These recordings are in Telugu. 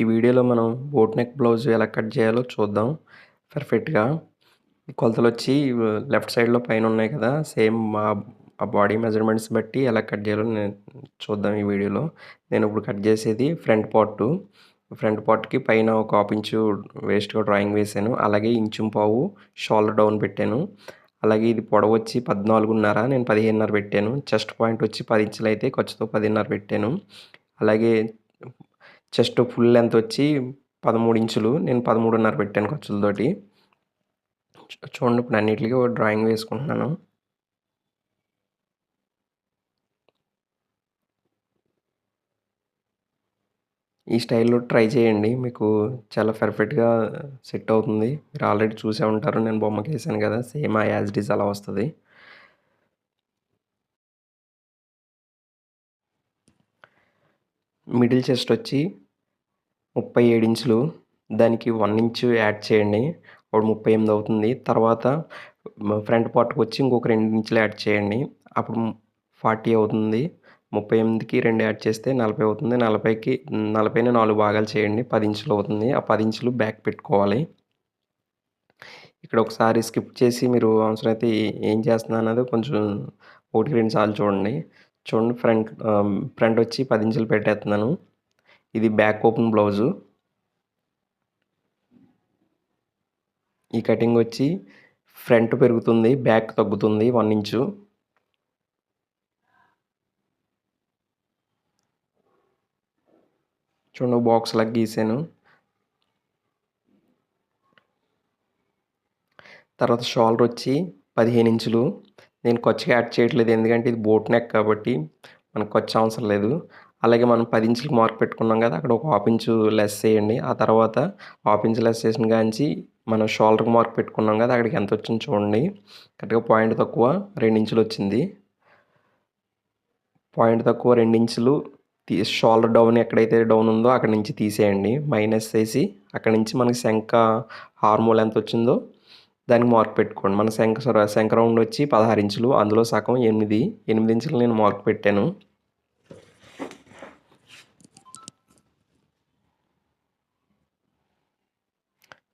ఈ వీడియోలో మనం బోట్ నెక్ బ్లౌజ్ ఎలా కట్ చేయాలో చూద్దాం. పర్ఫెక్ట్గా కొలతలు వచ్చి లెఫ్ట్ సైడ్లో పైన ఉన్నాయి కదా సేమ్ మా ఆ బాడీ మెజర్మెంట్స్ బట్టి ఎలా కట్ చేయాలో నేను చూద్దాం ఈ వీడియోలో. నేను ఇప్పుడు కట్ చేసేది ఫ్రంట్ పార్ట్ ఫ్రంట్ పార్ట్కి పైన ఒక హాఫ్ ఇంచు వేస్ట్గా డ్రాయింగ్ వేసాను అలాగే ఇంచు పావు షోల్డర్ డౌన్ పెట్టాను. అలాగే ఇది పొడవు వచ్చి పద్నాలుగున్నర నేను పదిహేనున్నర పెట్టాను. చెస్ట్ పాయింట్ వచ్చి పది ఇంచులు అయితే ఖర్చుతో పదిన్నర పెట్టాను. అలాగే చెస్ట్ ఫుల్ లెంత్ వచ్చి పదమూడు ఇంచులు నేను పదమూడున్నర పెట్టాను ఖర్చులతోటి చూడండి ఇప్పుడు అన్నిటికీ ఒక డ్రాయింగ్ వేసుకుంటున్నాను. ఈ స్టైల్లో ట్రై చేయండి మీకు చాలా పర్ఫెక్ట్గా సెట్ అవుతుంది. మీరు ఆల్రెడీ చూసే ఉంటారు నేను బొమ్మకి వేసాను కదా సేమ్ ఆ యాజ్ డిజ్ అలా వస్తుంది. మిడిల్ చెస్ట్ వచ్చి ముప్పై ఏడు ఇంచులు. దానికి వన్ ఇంచు యాడ్ చేయండి. అప్పుడు ముప్పై ఎనిమిది అవుతుంది. తర్వాత ఫ్రంట్ పార్ట్కి వచ్చి ఇంకొక రెండు ఇంచులు యాడ్ చేయండి. అప్పుడు ఫార్టీ అవుతుంది. ముప్పై ఎనిమిదికి రెండు యాడ్ చేస్తే నలభై అవుతుంది. నలభైకి నలభైని నాలుగు భాగాలు చేయండి. పది ఇంచులు అవుతుంది. ఆ పది ఇంచులు బ్యాక్ పెట్టుకోవాలి. ఇక్కడ ఒకసారి స్కిప్ చేసి మీరు అవసరమైతే ఏం చేస్తున్నా అన్నది కొంచెం ఒకటి రెండు సార్లు చూడండి. చూడండి ఫ్రంట్ ఫ్రంట్ వచ్చి పది ఇంచులు పెట్టేస్తున్నాను. ఇది బ్యాక్ ఓపెన్ బ్లౌజు ఈ కటింగ్ వచ్చి ఫ్రంట్ పెరుగుతుంది బ్యాక్ తగ్గుతుంది వన్ ఇంచు చూడండి బాక్స్ లాగా గీసాను. తర్వాత షోల్డర్ వచ్చి పదిహేను ఇంచులు. నేను కొచ్చిగా యాడ్ చేయట్లేదు ఎందుకంటే ఇది బోట్ నెక్ కాబట్టి మనకు ఖర్చు అవసరం లేదు. అలాగే మనం పది ఇంచులకు మార్క్ పెట్టుకున్నాం కదా అక్కడ ఒక హాఫ్ ఇంచు లెస్ చేయండి ఆ తర్వాత హాఫ్ ఇంచు లెస్ చేసిన కాంచి మనం షోల్డర్కి మార్క్ పెట్టుకున్నాం కదా అక్కడికి ఎంత వచ్చింది చూడండి. కరెక్ట్గా పాయింట్ తక్కువ రెండు ఇంచులు వచ్చింది. పాయింట్ తక్కువ రెండు ఇంచులు తీ షోల్డర్ డౌన్ ఎక్కడైతే డౌన్ ఉందో అక్కడ నుంచి తీసేయండి. మైనస్ చేసి అక్కడ నుంచి మనకి శంఖ హార్మోల్ ఎంత వచ్చిందో దానికి మార్క్ పెట్టుకోండి. మన శంఖ శంఖ రౌండ్ వచ్చి పదహారు ఇంచులు అందులో సగం ఎనిమిది ఎనిమిది ఇంచులు నేను మార్క్ పెట్టాను.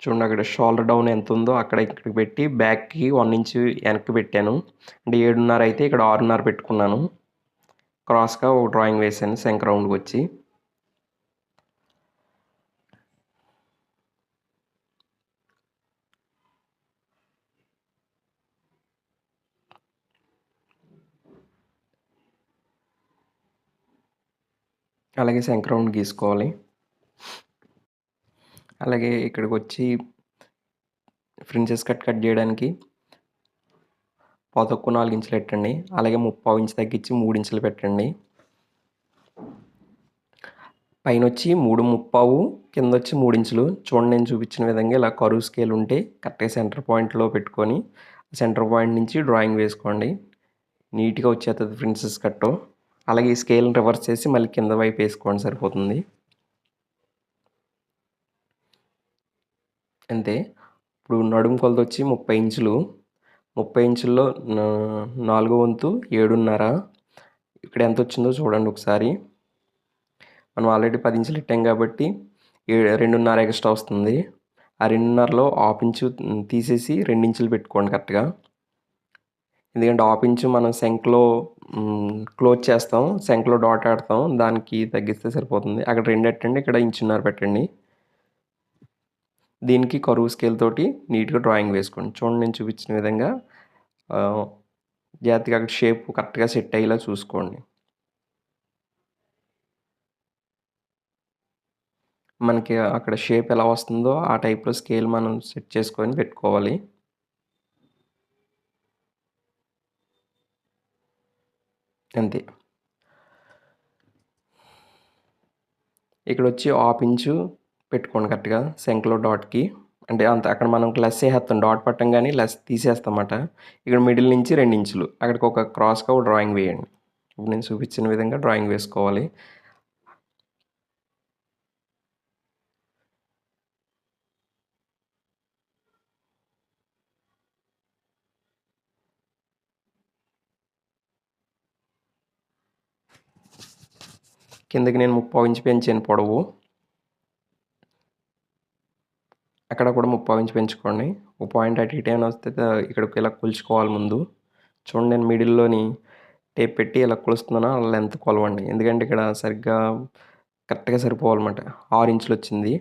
చూడండి అక్కడ షోల్డర్ డౌన్ ఎంత ఉందో అక్కడ ఇక్కడికి పెట్టి బ్యాక్కి వన్ ఇంచ్ వెనక్కి పెట్టాను. అంటే ఏడున్నర అయితే ఇక్కడ ఆరున్నర పెట్టుకున్నాను. క్రాస్గా ఒక డ్రాయింగ్ వేసాను శంఖ రౌండ్కి వచ్చి. అలాగే శంఖ రౌండ్ గీసుకోవాలి. అలాగే ఇక్కడికి వచ్చి ఫ్రించెస్ కట్ కట్ చేయడానికి పాతొక్కు నాలుగు ఇంచులు పెట్టండి. అలాగే ముప్పావు ఇంచు తగ్గించి మూడు ఇంచులు పెట్టండి. పైన వచ్చి మూడు ముప్పావు కింద వచ్చి మూడు ఇంచులు. చూడండి నేను చూపించిన విధంగా ఇలా కరువు స్కేల్ ఉంటే కరెక్ట్గా సెంటర్ పాయింట్లో పెట్టుకొని సెంటర్ పాయింట్ నుంచి డ్రాయింగ్ వేసుకోండి. నీట్గా వచ్చేస్తుంది ప్రిన్సెస్ కట్టు. అలాగే ఈ స్కేల్ని రివర్స్ చేసి మళ్ళీ కింద వైపు వేసుకోండి సరిపోతుంది. అంతే ఇప్పుడు నడుము కొలత వచ్చి ముప్పై ఇంచులు. ముప్పై ఇంచుల్లో నాలుగో వంతు ఏడున్నర. ఇక్కడ ఎంత వచ్చిందో చూడండి ఒకసారి. మనం ఆల్రెడీ పది ఇంచులు ఇట్టాం కాబట్టి ఏ రెండున్నర ఎక్స్ట్రా వస్తుంది. ఆ రెండున్నరలో హాఫ్ ఇంచు తీసేసి రెండు ఇంచులు పెట్టుకోండి కరెక్ట్గా. ఎందుకంటే హాఫ్ ఇంచు మనం శంక్లో క్లోజ్ చేస్తాం. శంక్లో డాట్ ఆడతాం. దానికి తగ్గిస్తే సరిపోతుంది. అక్కడ రెండు పెట్టండి ఇక్కడ ఇంచున్నర పెట్టండి. దీనికి కరువు స్కేల్ తోటి నీట్గా డ్రాయింగ్ వేసుకోండి. చూడండి నేను చూపించిన విధంగా జాగ్రత్తగా అక్కడ షేప్ కరెక్ట్గా సెట్ అయ్యేలా చూసుకోండి. మనకి అక్కడ షేప్ ఎలా వస్తుందో ఆ టైప్లో స్కేల్ మనం సెట్ చేసుకొని పెట్టుకోవాలి. అంతే. ఇక్కడ వచ్చి హాఫ్ ఇంచు పెట్టుకోండి కరెక్ట్గా. శంఖలో డాట్కి. అంటే అంత అక్కడ మనం లెస్ చేసేస్తాం డాట్ పట్టం కానీ లెస్ తీసేస్తామట. ఇక్కడ మిడిల్ నుంచి రెండు ఇంచులు. అక్కడికి ఒక క్రాస్గా ఒక డ్రాయింగ్ వేయండి. ఇప్పుడు నేను చూపించిన విధంగా డ్రాయింగ్ వేసుకోవాలి. కిందకి నేను ముప్పై ఇంచు పెంచాను పొడవు. అక్కడ కూడా ముప్పై ఇంచు పెంచుకోండి. ఒక పాయింట్ అటు ఇటు అని వస్తే ఇక్కడికి ఇలా కొలుచుకోవాలి ముందు. చూడండి నేను మిడిల్లోని టేప్ పెట్టి ఇలా కొలుస్తున్నాను అలా లెంత్ కొలవండి. ఎందుకంటే ఇక్కడ సరిగ్గా కరెక్ట్గా సరిపోవాలన్నమాట. ఆరు ఇంచులు వచ్చింది.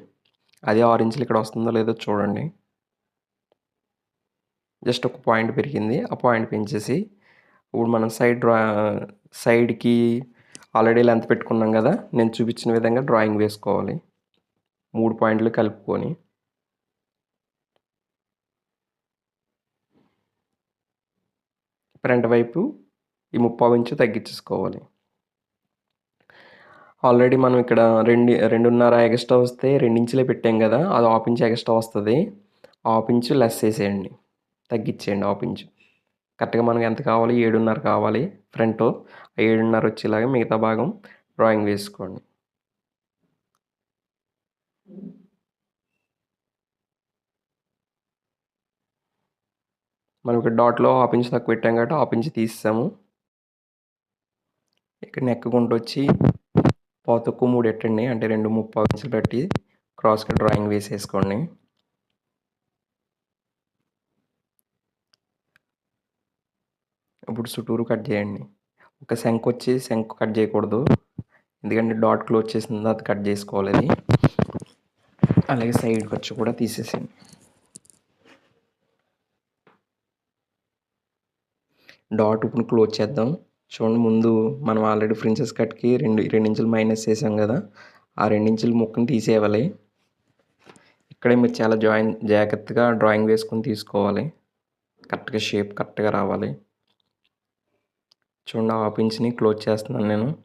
అదే ఆరు ఇంచులు ఇక్కడ వస్తుందో లేదో చూడండి. జస్ట్ ఒక పాయింట్ పెరిగింది. ఆ పాయింట్ పెంచేసి ఇప్పుడు మనం సైడ్ డ్రా సైడ్కి ఆల్రెడీ లెంత్ పెట్టుకున్నాం కదా నేను చూపించిన విధంగా డ్రాయింగ్ వేసుకోవాలి. మూడు పాయింట్లు కలుపుకొని. ఫ్రంట్ వైపు ఈ ముప్పావు ఇంచు తగ్గించేసుకోవాలి. ఆల్రెడీ మనం ఇక్కడ రెండు రెండున్నర ఎక్స్ట్రా వస్తే రెండించులే పెట్టాం కదా అది హాఫ్ ఇంచు ఎక్స్ట్రా వస్తుంది. హాఫ్ ఇంచు లెస్ వేసేయండి తగ్గించేయండి హాఫ్ ఇంచు. కరెక్ట్గా మనకు ఎంత కావాలి? ఏడున్నర కావాలి ఫ్రంట్. ఏడున్నర వచ్చేలాగా మిగతా భాగం డ్రాయింగ్ వేసుకోండి. మనం ఇక్కడ డాట్లో హాఫ్ ఇంచ్ తక్కువ పెట్టాం కాబట్టి హాఫ్ ఇంచ్ తీస్తాము ఇక్కడ నెక్ గుంట వచ్చి పాతకు మూడు ఎట్టండి. అంటే రెండు ముప్పై ఇంచులు పెట్టి క్రాస్గా డ్రాయింగ్ వేసేసుకోండి. ఇప్పుడు చుట్టూరు కట్ చేయండి. ఒక శంఖ వచ్చి శంఖ కట్ చేయకూడదు. ఎందుకంటే డాట్ క్లోజ్ చేసిన అది కట్ చేసుకోవాలి అది. అలాగే సైడ్ ఖర్చు కూడా తీసేసేయండి. డాట్ ఇప్పుడు క్లోజ్ చేద్దాం. చూడండి ముందు మనం ఆల్రెడీ ఫ్రించెస్ కట్కి రెండు రెండించులు మైనస్ చేసాం కదా. ఆ రెండించులు ఇంచుల ముక్కని తీసేయాలి. ఇక్కడే మీరు చాలా జాయిన్ జాగ్రత్తగా డ్రాయింగ్ వేసుకొని తీసుకోవాలి. కరెక్ట్గా షేప్ కరెక్ట్గా రావాలి. చూడండి ఆ క్లోజ్ చేస్తున్నాను నేను.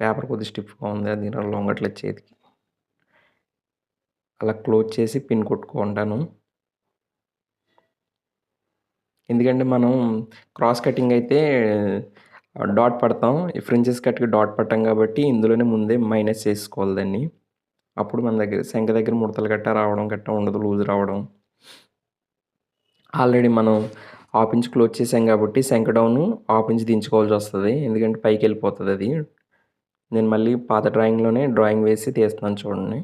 పేపర్ కొద్దిగా స్టిఫ్గా ఉంది అది లొంగట్లేదు చేతికి. అలా క్లోజ్ చేసి పిన్ కొట్టుకుంటాను. ఎందుకంటే మనం క్రాస్ కటింగ్ అయితే డాట్ పడతాం. ఈ ఫ్రించెస్ కట్కి డాట్ పట్టాం కాబట్టి ఇందులోనే ముందే మైనస్ చేసుకోవాలి దాన్ని. అప్పుడు మన దగ్గర శంఖ దగ్గర ముడతలు గట్ట రావడం గట్ట ఉండదు లూజ్ రావడం. ఆల్రెడీ మనం హాఫ్ ఇంచ్ క్లోజ్ చేసాం కాబట్టి శంఖ డౌన్ హాఫ్ ఇంచ్ దించుకోవాల్సి వస్తుంది. ఎందుకంటే పైకి వెళ్ళిపోతుంది అది. నేను మళ్ళీ పాత డ్రాయింగ్లోనే డ్రాయింగ్ వేసి తీస్తున్నాను చూడండి.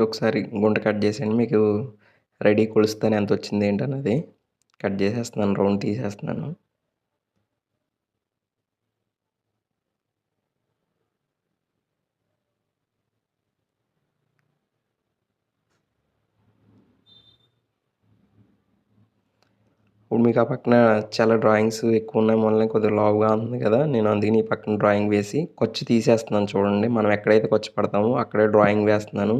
ఒకసారి గుంట కట్ చేసేయండి. మీకు రెడీ కొలుస్తాను. ఎంత వచ్చింది ఏంటన్నది కట్ చేసేస్తున్నాను. రౌండ్ తీసేస్తున్నాను. ఇప్పుడు మీకు ఆ పక్కన చాలా డ్రాయింగ్స్ ఎక్కువ ఉన్నాయి. మొన్న కొద్దిగా లావుగా ఉంది కదా. నేను అందుకని ఈ పక్కన డ్రాయింగ్ వేసి కొచ్చి తీసేస్తున్నాను చూడండి. మనం ఎక్కడైతే కొచ్చి పడతామో అక్కడే డ్రాయింగ్ వేస్తున్నాను.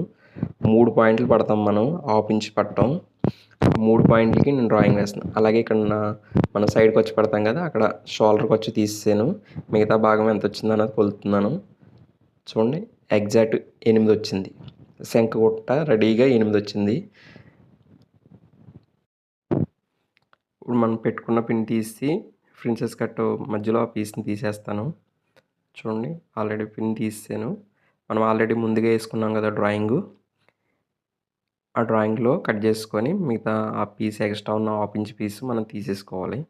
మూడు పాయింట్లు పడతాం మనం హాఫ్ ఇంచ్ పట్టం. మూడు పాయింట్లకి నేను డ్రాయింగ్ వేస్తున్నాను అలాగే ఇక్కడ నా మన సైడ్కి వచ్చి పడతాం కదా అక్కడ షోల్డర్కి వచ్చి తీసేసాను. మిగతా భాగం ఎంత వచ్చిందో అన్నది కొలుతున్నాను చూడండి ఎగ్జాక్ట్ ఎనిమిది వచ్చింది. శంఖ గుట్ట రెడీగా ఎనిమిది వచ్చింది. ఇప్పుడు మనం పెట్టుకున్న పిన్ తీసి ప్రిన్సెస్ కట్ మధ్యలో ఆ పీస్ని తీసేస్తాను. చూడండి ఆల్రెడీ పిన్ తీసాను మనం ఆల్రెడీ ముందుగా వేసుకున్నాం కదా డ్రాయింగు ఆ డ్రాయింగ్లో కట్ చేసుకొని మిగతా ఆ పీస్ ఎక్స్ట్రా ఉన్న హాఫ్ ఇంచ్ పీస్ మనం తీసేసుకోవాలి.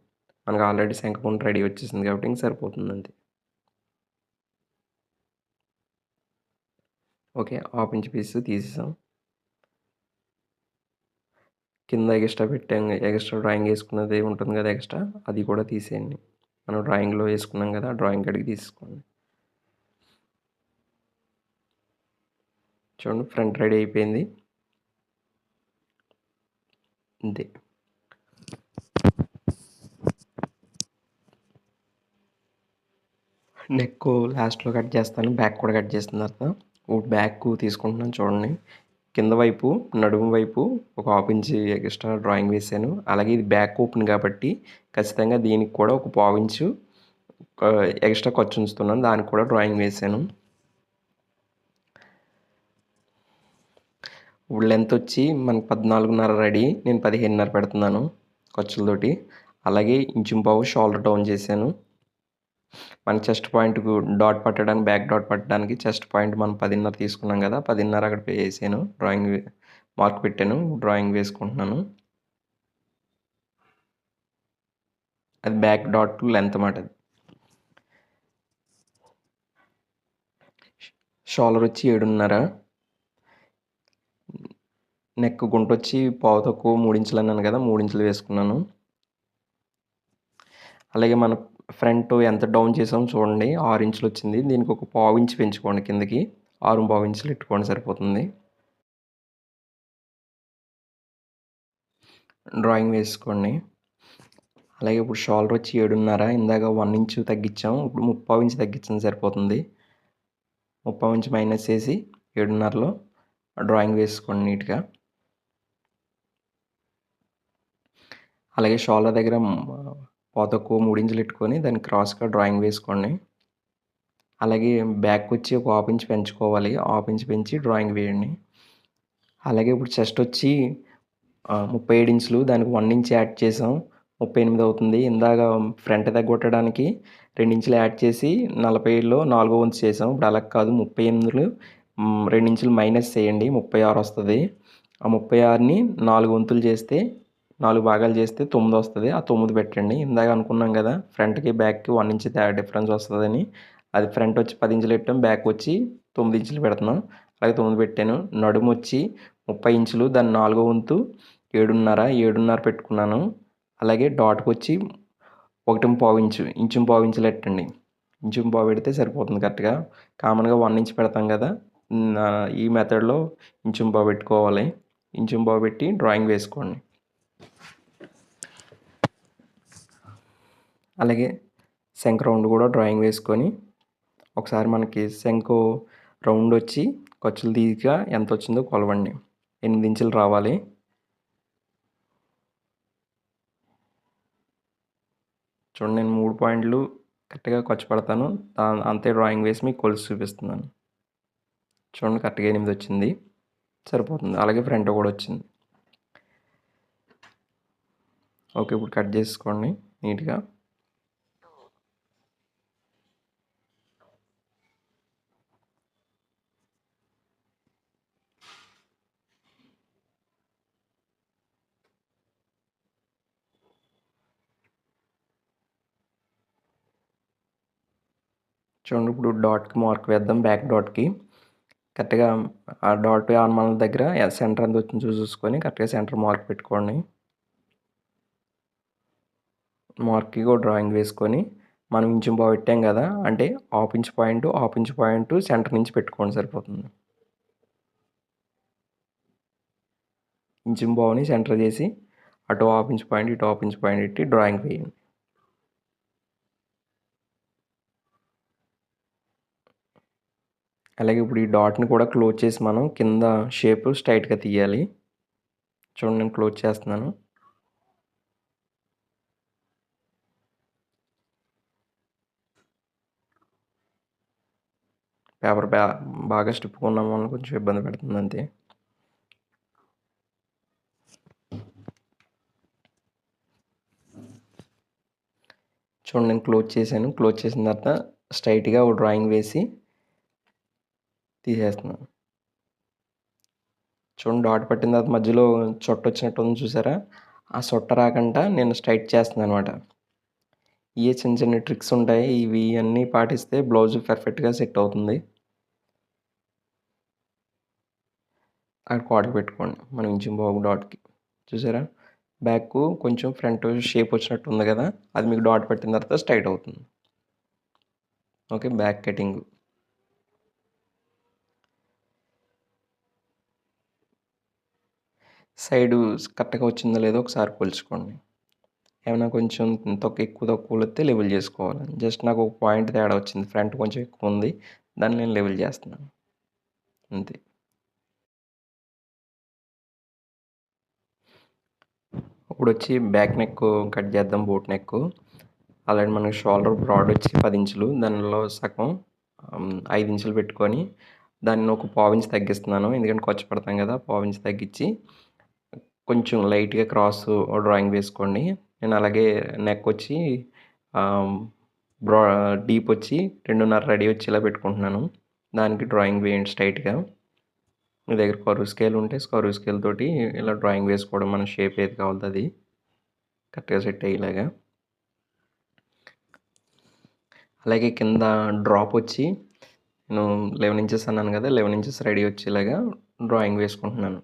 మనకు ఆల్రెడీ శంఖకుంట రెడీ వచ్చేసింది కాబట్టి ఇంక సరిపోతుంది అంతే. ఓకే హాఫ్ ఇంచ్ పీస్ తీసేసాం. కింద ఎక్స్ట్రా పెట్టాం ఎక్స్ట్రా డ్రాయింగ్ వేసుకున్నది ఉంటుంది కదా ఎక్స్ట్రా అది కూడా తీసేయండి. మనం డ్రాయింగ్లో వేసుకున్నాం కదా డ్రాయింగ్ కడిగి తీసుకోండి చూడండి ఫ్రంట్ రెడీ అయిపోయింది. అంతే. నెక్ లాస్ట్లో కట్ చేస్తాను బ్యాక్ కూడా కట్ చేసిన తర్వాత బ్యాక్ తీసుకుంటున్నాను చూడండి. కింద వైపు నడుము వైపు ఒక హాఫ్ ఇంచ్ ఎక్స్ట్రా డ్రాయింగ్ వేసాను. అలాగే ఇది బ్యాక్ ఓపెన్ కాబట్టి ఖచ్చితంగా దీనికి కూడా ఒక పావు ఇంచు ఎక్స్ట్రా ఖర్చు ఉంచుతున్నాను. దానికి కూడా డ్రాయింగ్ వేసాను. ఇప్పుడు లెంత్ వచ్చి మన పద్నాలుగున్నర రెడీ నేను పదిహేనున్నర పెడుతున్నాను ఖర్చులతోటి అలాగే ఇంచుంపావు షోల్డర్ డౌన్ చేశాను మన చెస్ట్ పాయింట్‌కు డాట్ పట్టడానికి బ్యాక్ డాట్ పట్టడానికి చెస్ట్ పాయింట్ మనం 10.5 తీసుకున్నాం కదా! 10.5 అక్కడ పే చేశాను డ్రాయింగ్ మార్క్ పెట్టాను. డ్రాయింగ్ వేసుకుంటున్నాను. అది బ్యాక్ డాట్ లెంత్ మాట అది. షోల్డర్ వచ్చి 7.5 నెక్ గుంటొచ్చి పావు తక్కువ 3 ఇంచులు అన్నాను కదా! 3 ఇంచులు వేసుకున్నాను. అలాగే మన ఫ్రంట్ ఎంత డౌన్ చేసామో చూడండి ఆరు ఇంచులు వచ్చింది. దీనికి ఒక పావు ఇంచు పెంచుకోండి కిందకి. ఆరు పావు ఇంచులు పెట్టుకోండి సరిపోతుంది. డ్రాయింగ్ వేసుకోండి. అలాగే ఇప్పుడు షోల్డర్ వచ్చి 7.5 ఇందాక వన్ ఇంచు తగ్గించాం. ఇప్పుడు ముప్పావు ఇంచు తగ్గించడం సరిపోతుంది. ముప్పావు ఇంచు మైనస్ చేసి 7.5లో డ్రాయింగ్ వేసుకోండి నీట్‌గా. అలాగే షోల్డర్ దగ్గర పోతకు మూడింజలు పెట్టుకొని దాన్ని క్రాస్‌గా డ్రాయింగ్ వేసుకోండి. అలాగే బ్యాక్ వచ్చి ఒక హాఫ్ ఇంచ్ పెంచుకోవాలి. హాఫ్ ఇంచ్ పెంచి డ్రాయింగ్ వేయండి. అలాగే ఇప్పుడు చెస్ట్ వచ్చి ముప్పై ఏడు ఇంచులు దానికి వన్ ఇంచ్ యాడ్ చేసాం. 38 అవుతుంది. ఇందాక ఫ్రంట్ తగ్గొట్టడానికి రెండు ఇంచులు యాడ్ చేసి 40లో నాలుగో వంతు చేసాం. ఇప్పుడు అలా కాదు ముప్పై ఎనిమిదిలు రెండు ఇంచులు మైనస్ చేయండి. 36 వస్తది. ఆ 36ని 4 వంతులు చేస్తే నాలుగు భాగాలు చేస్తే తొమ్మిది వస్తుంది ఆ తొమ్మిది పెట్టండి. ఇందాక అనుకున్నాం కదా! ఫ్రంట్‌కి, బ్యాక్‌కి వన్ ఇంచ్ డిఫరెన్స్ వస్తుందని అది ఫ్రంట్ వచ్చి పది ఇంచులు పెట్టాం. బ్యాక్ వచ్చి తొమ్మిది ఇంచులు పెడుతున్నాం. అలాగే తొమ్మిది పెట్టాను. నడుము వచ్చి 30 ఇంచులు దాని నాలుగో వంతు 7.5 7.5 పెట్టుకున్నాను. అలాగే డాట్‌కొచ్చి 1.5 ఇంచు, ఇంచు పావు ఇంచులు పెట్టండి. ఇంచు పావు పెడితే సరిపోతుంది కరెక్ట్‌గా. కామన్‌గా వన్ ఇంచ్ పెడతాం కదా! ఈ మెథడ్‌లో ఇంచు పావు పెట్టుకోవాలి. ఇంచు పావు పెట్టి డ్రాయింగ్ వేసుకోండి. అలాగే శంఖ రౌండ్ కూడా డ్రాయింగ్ వేసుకొని ఒకసారి మనకి శంఖు రౌండ్ వచ్చి ఖర్చులు తీగా ఎంత వచ్చిందో కొలవండి. ఎనిమిది ఇంచులు రావాలి. చూడండి నేను మూడు పాయింట్లు కరెక్ట్‌గా ఖర్చు పెడతాను. అంతే డ్రాయింగ్ వేసి మీకు కొలిసి చూపిస్తున్నాను. చూడండి కరెక్ట్‌గా ఎనిమిది వచ్చింది. సరిపోతుంది. అలాగే ఫ్రంట్ కూడా వచ్చింది. ఓకే. ఇప్పుడు కట్ చేసుకోండి నీట్‌గా. చూడండి ఇప్పుడు డాట్‌కి మార్క్ వేద్దాం బ్యాక్ డాట్‌కి. కరెక్ట్‌గా ఆ డాట్ మన దగ్గర సెంటర్ ఎంత వచ్చిందో చూసుకొని కరెక్ట్‌గా సెంటర్ మార్క్ పెట్టుకోండి. మార్క్‌కి డ్రాయింగ్ వేసుకొని మనం ఇంచు పావు పెట్టాం కదా! అంటే half inch point, half inch point center నుంచి పెట్టుకోండి సరిపోతుంది. ఇంచు బావుని సెంటర్ చేసి అటు హాఫ్ ఇంచ్ పాయింట్, ఇటు హాఫ్ ఇంచ్ పాయింట్ ఇట్టి డ్రాయింగ్ వేయండి. అలాగే ఇప్పుడు ఈ డాట్‌ని కూడా క్లోజ్ చేసి మనం కింద షేప్ స్ట్రైట్గా తీయాలి. చూడండి నేను క్లోజ్ చేస్తున్నాను. పేపర్ బ్యా బాగా స్టిప్పుకున్నాం వల్ల కొంచెం ఇబ్బంది పెడుతుంది అంతే. చూడండి నేను క్లోజ్ చేశాను. క్లోజ్ చేసిన తర్వాత స్ట్రైట్గా ఒక డ్రాయింగ్ వేసి తీసేస్తున్నాను. చూడండి డాట్ పట్టిన తర్వాత మధ్యలో చొట్ట వచ్చినట్టు ఉంది చూసారా? ఆ చొట్ట రాకుండా నేను స్ట్రైట్ చేస్తున్నాను అనమాట. ఇవే చిన్న చిన్న ట్రిక్స్ ఉంటాయి. ఇవి అన్నీ పాటిస్తే బ్లౌజ్ పర్ఫెక్ట్‌గా సెట్ అవుతుంది. అక్కడ కాటుక పెట్టుకోండి. మనం ఇంచు బాబు డాట్‌కి. చూసారా? బ్యాక్ కొంచెం ఫ్రంట్ షేప్ వచ్చినట్టు ఉంది కదా! అది మీకు డాట్ పెట్టిన తర్వాత స్ట్రైట్ అవుతుంది. ఓకే. Back cutting. సైడు కరెక్ట్‌గా వచ్చిందో లేదో ఒకసారి కొలుచుకోండి. ఏమైనా కొంచెం తక్కువ ఎక్కువ తక్కువ వస్తే లెవెల్ చేసుకోవాలి. జస్ట్ నాకు ఒక పాయింట్ తేడా వచ్చింది. ఫ్రంట్ కొంచెం ఎక్కువ ఉంది. దాన్ని నేను లెవెల్ చేస్తున్నాను. అంతే. ఇప్పుడొచ్చి బ్యాక్ నెక్ కట్ చేద్దాం బోట్ నెక్. అలాగే మనకి షోల్డర్ బ్రాడ్ వచ్చి పది ఇంచులు. దానిలో సగం ఐదు ఇంచులు పెట్టుకొని దాన్ని ఒక పావించి తగ్గిస్తున్నాను. ఎందుకంటే ఖర్చు పెడతాం కదా! పావించి తగ్గించి కొంచెం లైట్‌గా క్రాస్ డ్రాయింగ్ వేసుకోండి. నేను అలాగే నెక్ వచ్చి బ్రా డీప్ వచ్చి రెండున్నర రెడీ వచ్చేలా పెట్టుకుంటున్నాను దానికి డ్రాయింగ్ వేయండి స్ట్రైట్గా మీ దగ్గర కరువు స్కేల్ ఉంటే కరువు స్కేల్ తోటి ఇలా డ్రాయింగ్ వేసుకోవడం మన షేప్ ఏది కావాలో అది కరెక్ట్గా సెట్ అయ్యేలాగా. అలాగే కింద డ్రాప్ వచ్చి నేను లెవెన్ ఇంచెస్ అన్నాను కదా లెవెన్ ఇంచెస్ రెడీ వచ్చేలాగా డ్రాయింగ్ వేసుకుంటున్నాను.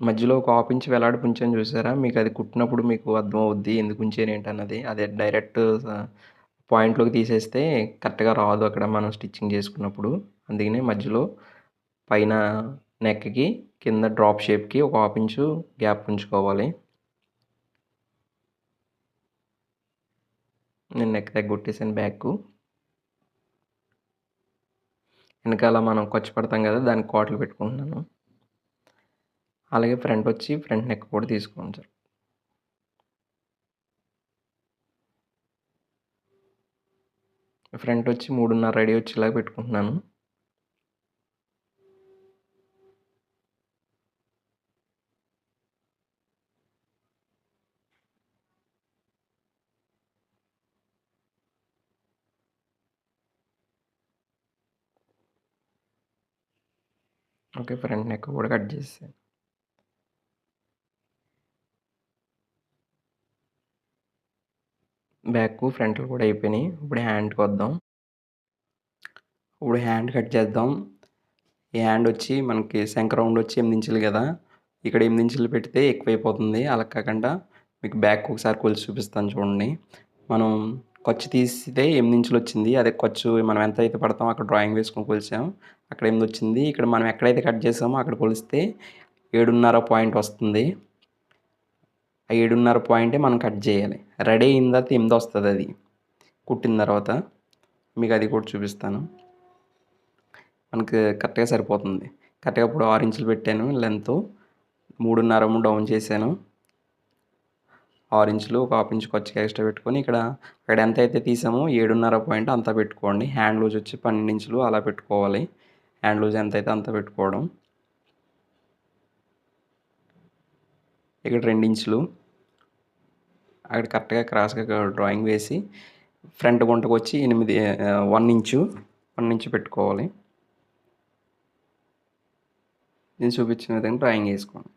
మధ్యలో ఒక హాఫ్ ఇంచ్ వేలాడి ఉంచాను చూసారా? మీకు అది కుట్టినప్పుడు మీకు అర్థం అవుద్ది ఎందుకు ఉంచాను ఏంటన్నది. అదే డైరెక్ట్ పాయింట్లోకి తీసేస్తే కరెక్ట్గా రాదు అక్కడ మనం స్టిచ్చింగ్ చేసుకున్నప్పుడు. అందుకనే మధ్యలో పైన నెక్కి కింద డ్రాప్ షేప్కి ఒక హాఫ్ ఇంచు గ్యాప్ ఉంచుకోవాలి. నేను నెక్ దగ్గర కొట్టేసాను బ్యాక్ వెనకాల మనం ఖర్చు పడతాం కదా దానికి కోటలు పెట్టుకుంటున్నాను. అలాగే ఫ్రంట్ వచ్చి ఫ్రంట్ నెక్ కూడా తీసుకోండి సార్. ఫ్రంట్ వచ్చి మూడున్నర రెడీ వచ్చేలాగా పెట్టుకుంటున్నాను. ఓకే ఫ్రంట్ నెక్ కూడా కట్ చేసాను బ్యాక్ ఫ్రంట్లు కూడా అయిపోయినాయి. ఇప్పుడు హ్యాండ్కి వద్దాం ఇప్పుడు హ్యాండ్ కట్ చేద్దాం. ఈ హ్యాండ్ వచ్చి మనకి శంక రౌండ్ వచ్చి ఎనిమిది ఇంచులు కదా. ఇక్కడ ఎనిమిది ఇంచులు పెడితే ఎక్కువైపోతుంది. అలా కాకుండా మీకు బ్యాక్ ఒకసారి కొలిసి చూపిస్తాను చూడండి. మనం ఖర్చు తీస్తే ఎనిమిది ఇంచులు వచ్చింది. అదే ఖర్చు మనం ఎంత అయితే పడతామో అక్కడ డ్రాయింగ్ వేసుకొని కొలిసాం అక్కడ ఎనిమిది వచ్చింది. ఇక్కడ మనం ఎక్కడైతే కట్ చేసామో అక్కడ కొలిస్తే ఏడున్నర పాయింట్ వస్తుంది. ఆ ఏడున్నర పాయింటే మనం కట్ చేయాలి. రెడీ అయిన తర్వాత ఎనిమిది వస్తుంది అది. కుట్టిన తర్వాత మీకు అది కూడా చూపిస్తాను. మనకి కరెక్ట్గా సరిపోతుంది. కరెక్ట్గా ఇప్పుడు ఆరు ఇంచులు పెట్టాను లెంత్. మూడున్నర డౌన్ చేశాను. ఆరు ఇంచులు ఒక హాఫ్ ఇంచ్ ఖర్చుకి ఎక్స్ట్రా పెట్టుకొని ఇక్కడ అక్కడ ఎంత అయితే తీసామో ఏడున్నర పాయింట్ అంతా పెట్టుకోండి. హ్యాండ్ లూజ్ వచ్చి పన్నెండు ఇంచులు అలా పెట్టుకోవాలి. హ్యాండ్ లూజ్ ఎంత అయితే అంత పెట్టుకోవడం. ఇక్కడ రెండు ఇంచులు. అక్కడ కరెక్ట్గా క్రాస్గా డ్రాయింగ్ వేసి ఫ్రంట్ గుంటకు వచ్చి ఎనిమిది వన్ ఇంచు వన్ ఇంచు పెట్టుకోవాలి. నేను చూపించిన విధంగా డ్రాయింగ్ వేసుకోండి.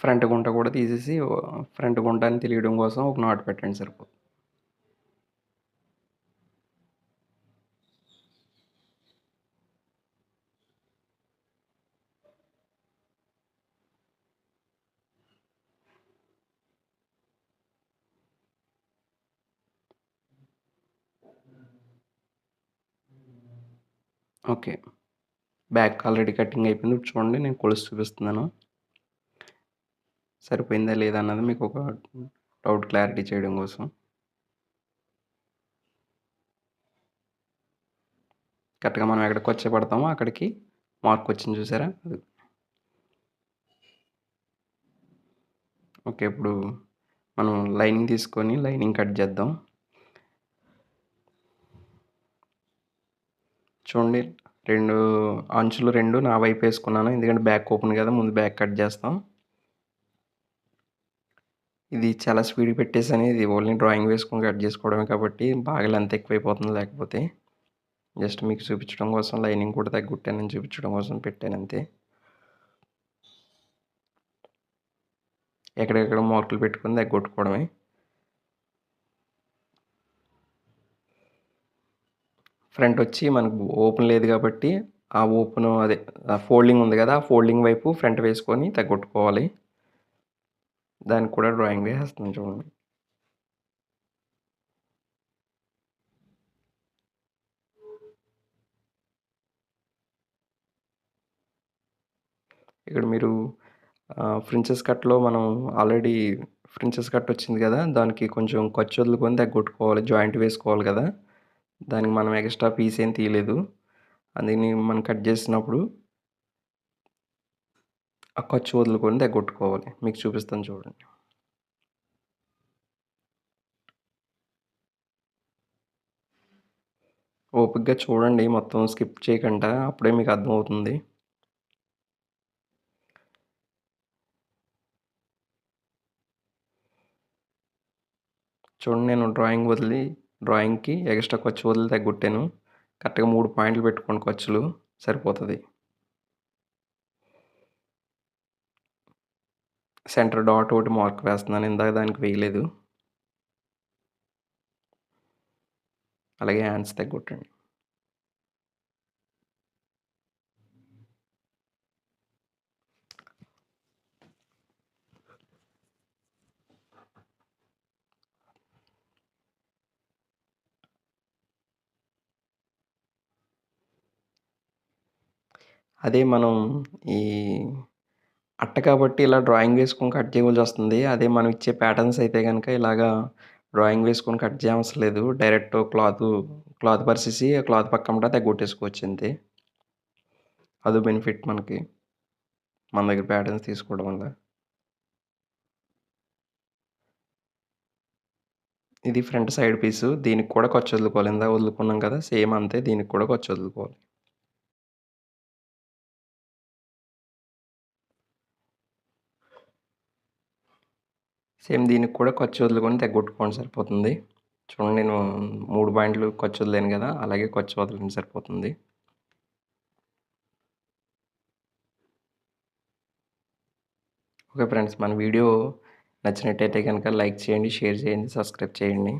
ఫ్రంట్ గుంట కూడా తీసేసి ఫ్రంట్ గుంట అని తెలియడం కోసం ఒక నాట్ పెట్టండి సరిపోతుంది ఓకే. బ్యాక్ ఆల్రెడీ కటింగ్ అయిపోయింది. చూడండి నేను కొలుసు చూపిస్తున్నాను. సరిపోయిందా లేదా అన్నది మీకు ఒక డౌట్ క్లారిటీ చేయడం కోసం. కరెక్ట్గా మనం ఎక్కడికి వచ్చే పడతామో అక్కడికి మార్క్ వచ్చింది చూసారా? అది. ఓకే ఇప్పుడు మనం లైనింగ్ తీసుకొని లైనింగ్ కట్ చేద్దాం. చూడండి రెండు అంచులు రెండు నా వైపు వేసుకున్నాను. ఎందుకంటే బ్యాక్ ఓపెన్ కదా ముందు బ్యాక్ కట్ చేస్తాం. ఇది చాలా స్పీడ్ పెట్టేసాను ఇది ఓన్లీ డ్రాయింగ్ వేసుకొని కట్ చేసుకోవడమే కాబట్టి బాగా లెంత్ ఎక్కువైపోతుంది లేకపోతే. జస్ట్ మీకు చూపించడం కోసం లైనింగ్ కూడా తగ్గుట్టానని చూపించడం కోసం పెట్టాను అంతే. ఎక్కడెక్కడ మార్కులు పెట్టుకొని తగ్గొట్టుకోవడమే. ఫ్రంట్ వచ్చి మనకు ఓపెన్ లేదు కాబట్టి ఆ ఓపెన్ అదే ఫోల్డింగ్ ఉంది కదా ఆ ఫోల్డింగ్ వైపు ఫ్రంట్ వేసుకొని తగ్గొట్టుకోవాలి. దానికి కూడా డ్రాయింగ్ వేసేస్తున్నాను చూడండి. ఇక్కడ మీరు ఫ్రించెస్ కట్లో మనం ఆల్రెడీ ఫ్రించెస్ కట్ వచ్చింది కదా దానికి కొంచెం ఖర్చు వదులుకొని తగ్గొట్టుకోవాలి జాయింట్ వేసుకోవాలి కదా. దానికి మనం ఎక్స్ట్రా పీస్ ఏం తీయలేదు. అందుకని మనం కట్ చేసినప్పుడు ఆ ఖర్చు వదులుకొని తెగొట్టుకోవాలి మీకు చూపిస్తాను చూడండి. ఓపికగా చూడండి మొత్తం స్కిప్ చేయకుండా అప్పుడే మీకు అర్థమవుతుంది. చూడండి నేను డ్రాయింగ్ వదిలి డ్రాయింగ్కి ఎక్స్ట్రా ఖర్చు వదిలి తగ్గొట్టాను కరెక్ట్గా మూడు పాయింట్లు పెట్టుకోండి ఖర్చులు. సరిపోతుంది. సెంటర్ డాట్ ఒకటి మార్క్ వేస్తున్నాను. ఇందాక దానికి వేయలేదు. అలాగే హ్యాండ్స్ తగ్గొట్టండి. అదే మనం ఈ అట్ట కాబట్టి ఇలా డ్రాయింగ్ వేసుకొని కట్ చేయవలసి వస్తుంది. అదే మనం ఇచ్చే ప్యాటర్న్స్ అయితే కనుక ఇలాగా డ్రాయింగ్ వేసుకొని కట్ చేయవసరం లేదు. డైరెక్ట్ క్లాత్ క్లాత్ పరిచేసి ఆ క్లాత్ పక్కన తగ్గొట్టేసుకోవచ్చు అంతే. అదో బెనిఫిట్ మనకి మన దగ్గర ప్యాటర్న్స్ తీసుకోవడం వల్ల. ఇది ఫ్రంట్ సైడ్ పీసు దీనికి కూడా ఖర్చు వదులుకోవాలి. ఇందా వదులుకున్నాం కదా సేమ్ అంతే. దీనికి కూడా ఖర్చు వదులుకోవాలి. సేమ్ దీనికి కూడా ఖర్చు వదులుకొని తగ్గొట్టుకోండి సరిపోతుంది. చూడండి నేను మూడు పాయింట్లు ఖర్చు వదిలేను కదా అలాగే ఖర్చు వదలండి సరిపోతుంది. ఓకే ఫ్రెండ్స్ మన వీడియో నచ్చినట్టయితే కనుక లైక్ చేయండి షేర్ చేయండి సబ్స్క్రైబ్ చేయండి.